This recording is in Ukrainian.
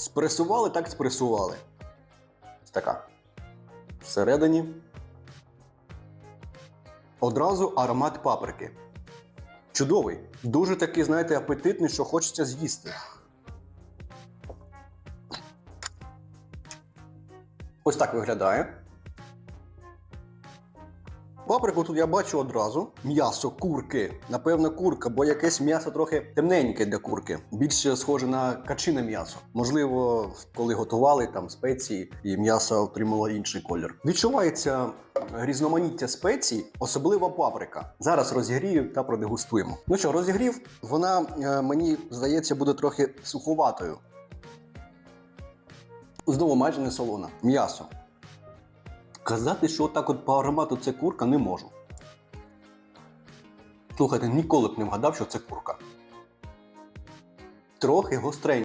Спресували, так спресували. Така. Всередині. Одразу аромат паприки. Чудовий. Дуже такий, знаєте, апетитний, що хочеться з'їсти. Ось так виглядає. Паприку тут я бачу одразу. М'ясо курки. Напевно, курка, бо якесь м'ясо трохи темненьке для курки. Більше схоже на качине м'ясо. Можливо, коли готували там спеції, і м'ясо отримало інший колір. Відчувається різноманіття спецій, особливо паприка. Зараз розігрію та продегустуємо. Ну що, розігрів, вона е, мені здається буде трохи суховатою. Знову майже не солона. М'ясо. Казати, що отак от по аромату це курка, не можу. Слухайте, ніколи б не вгадав, що це курка. Трохи гостренька.